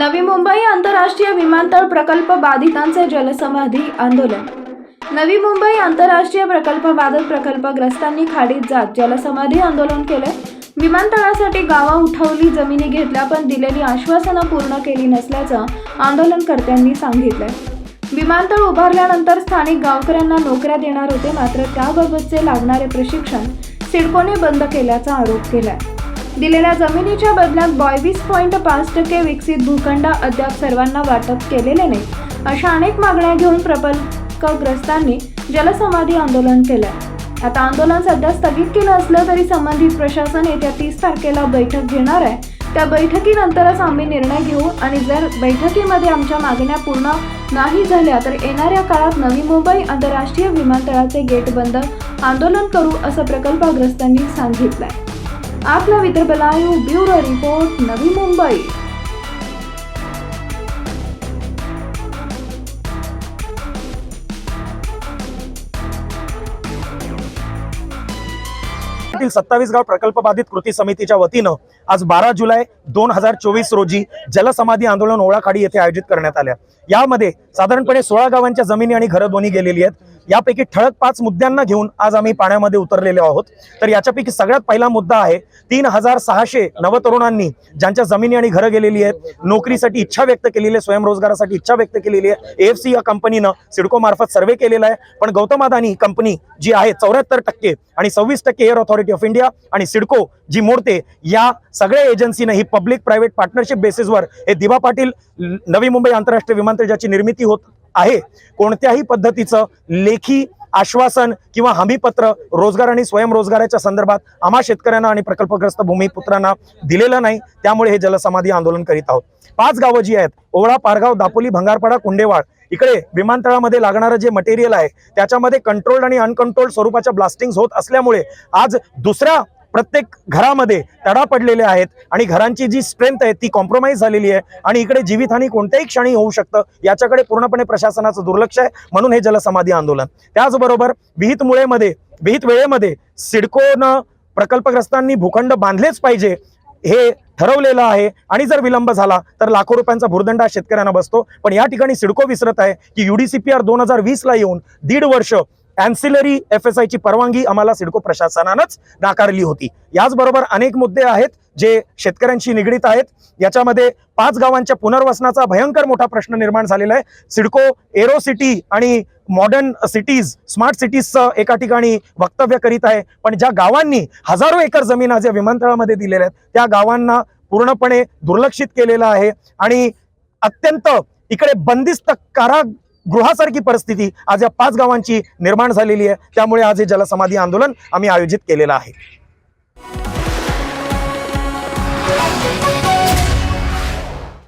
नवी मुंबई आंतरराष्ट्रीय विमानतळ प्रकल्प बाधितांचे जलसमाधी आंदोलन. नवी मुंबई आंतरराष्ट्रीय प्रकल्प बाधित प्रकल्पग्रस्तांनी खाडीत जात जलसमाधी आंदोलन केले. विमानतळासाठी गावं उठवली जमिनी घेतल्या पण दिलेली आश्वासनं पूर्ण केली नसल्याचं आंदोलनकर्त्यांनी सांगितलंय. विमानतळ उभारल्यानंतर स्थानिक गावकऱ्यांना नोकऱ्या देणार होते मात्र त्याबाबतचे लागणारे प्रशिक्षण सिडकोने बंद केल्याचा आरोप केलाय. दिलेल्या जमिनीच्या बदल्यात बावीस पॉईंट पाच टक्के विकसित भूखंड अद्याप सर्वांना वाटप केलेले नाही अशा अनेक मागण्या घेऊन प्रकल्पग्रस्तांनी जलसमाधी आंदोलन केलं. आता आंदोलन सध्या स्थगित केलं असलं तरी संबंधित प्रशासन येत्या तीस तारखेला बैठक घेणार आहे. त्या बैठकीनंतरच आम्ही निर्णय घेऊ आणि जर बैठकीमध्ये आमच्या मागण्या पूर्ण नाही झाल्या तर येणाऱ्या काळात नवी मुंबई आंतरराष्ट्रीय विमानतळाचे गेट बंद आंदोलन करू असं प्रकल्पग्रस्तांनी सांगितलंय. आपला विदर्भ लाईव्ह हो ब्युरो रिपोर्ट नवी मुंबई। सत्तावीस गाव प्रकल्प बाधित कृती समितीच्या वतीनं आज बारा जुलै दोन हजार चोवीस रोजी जलसमाधी आंदोलन ओळाखाडी येथे आयोजित करण्यात आल्या. यामध्ये साधारणपणे सोळा गावांच्या जमिनी आणि घरं दोन्ही गेलेली आहेत. यापैकी ठळक पाच मुद्द्यांना घेऊन आज आम्ही पाण्यामध्ये उतरलेलो आहोत. तर याच्यापैकी सगळ्यात पहिला मुद्दा आहे तीन हजार सहाशे नवतरुणांनी ज्यांच्या जमिनी आणि घरं गेलेली आहेत नोकरीसाठी इच्छा व्यक्त केलेली आहे स्वयंरोजगारासाठी इच्छा व्यक्त केलेली आहे. एफ सी या कंपनीनं सिडको मार्फत सर्वे केलेला आहे. पण गौतम अदानी कंपनी जी आहे चौऱ्याहत्तर टक्के आणि सव्वीस टक्के एअर ऑथॉरिटी ऑफ इंडिया आणि सिडको जी मोडते या सगळ्या एजन्सीनं ही पब्लिक प्रायव्हेट पार्टनरशिप बेसिसवर हे दिवा पाटील नवी मुंबई आंतरराष्ट्रीय विमानतळ ज्याची निर्मिती होत आहे. कोणत्याही पद्धतीचं लेखी आश्वासन किंवा हमीपत्र रोजगार आणि स्वयंरोजगाराच्या संदर्भात आम्हा शेतकऱ्यांना आणि प्रकल्पग्रस्त भूमिपुत्रांना दिलेलं नाही त्यामुळे हे जलसमाधी आंदोलन करीत आहोत. पाच गावं जी आहेत ओवळा पारगाव दापोली भंगारपाडा कुंडेवाड इकडे विमानतळामध्ये लागणारं जे मटेरियल आहे त्याच्यामध्ये कंट्रोल्ड आणि अनकंट्रोल्ड स्वरूपाच्या ब्लास्टिंग होत असल्यामुळे आज दुसऱ्या प्रत्येक घरामध्ये तडा पडलेले आहेत आणि घरांची जी स्ट्रेंथ आहे ती कॉम्प्रोमाइज झालेली आहे. आणि इकडे जीवितहानी कोणत्याही क्षणी होऊ शकतं. याच्याकडे पूर्णपणे प्रशासनाचं दुर्लक्ष आहे. म्हणून हे जलसमाधी आंदोलन. त्याचबरोबर विहित मुळेमध्ये विहित वेळेमध्ये सिडकोनं प्रकल्पग्रस्तांनी भूखंड बांधलेच पाहिजे हे ठरवलेलं आहे. आणि जर विलंब झाला तर लाखो रुपयांचा भूर्दंड हा शेतकऱ्यांना बसतो. पण या ठिकाणी सिडको विसरत आहे की युडीसीपीआर दोन हजार वीसला येऊन दीड वर्ष अँसिलरी एफ एस आयची परवानगी आम्हाला सिडको प्रशासनानंच नाकारली होती. याचबरोबर अनेक मुद्दे आहेत जे शेतकऱ्यांशी निगडीत आहेत. याच्यामध्ये पाच गावांच्या पुनर्वसनाचा भयंकर मोठा प्रश्न निर्माण झालेला आहे. सिडको एरो सिटी आणि मॉडर्न सिटीज स्मार्ट सिटीजचं एका ठिकाणी वक्तव्य करीत आहे. पण ज्या गावांनी हजारो एकर जमीन आज या विमानतळामध्ये दिलेल्या आहेत त्या गावांना पूर्णपणे दुर्लक्षित केलेलं आहे. आणि अत्यंत इकडे बंदिस्त कारा गृहासारखी परिस्थिती आज या पाच गावांची निर्माण झालेली आहे. त्यामुळे आज हे जलसमाधी आंदोलन आम्ही आयोजित केलेलं आहे.